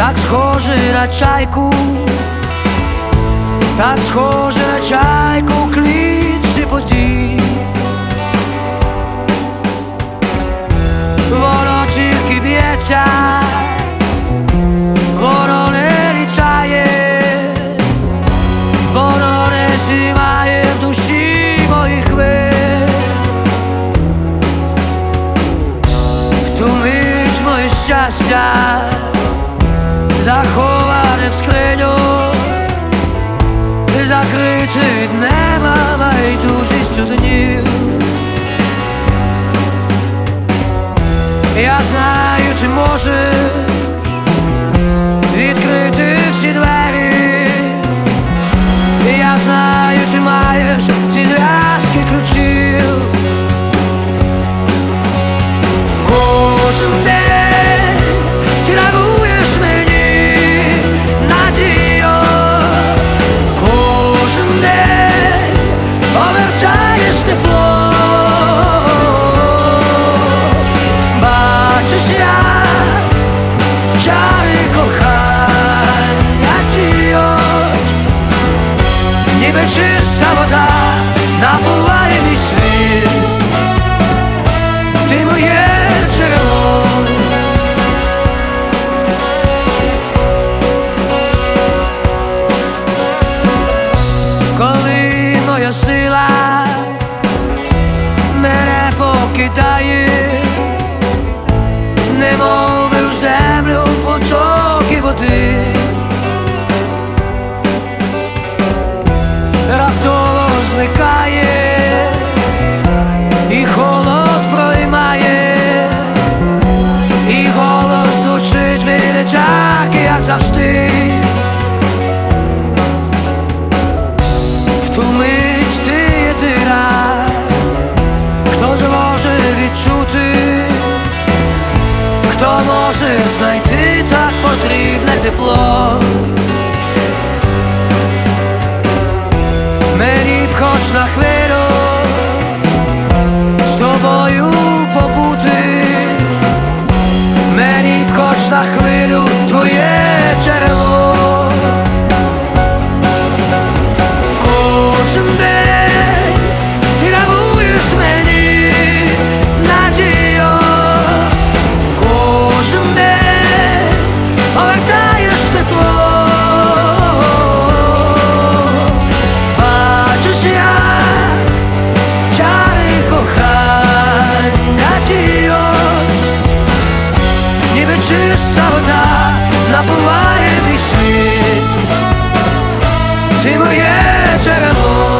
Tak schodzi na czajku. Tak schodzi na czajku Klicy podzi Wono tylko biecia Wono nie liczaje Wono zdymaje w duszy moich łez W tą moje szczęścia. Заховане в скриню, закрите від неба байдужістю днів. Я знаю, ти можеш покидає, немов землю потоки води, хто може знайти так потрібне тепло. Вода набуває мій світ, ти моє джерело.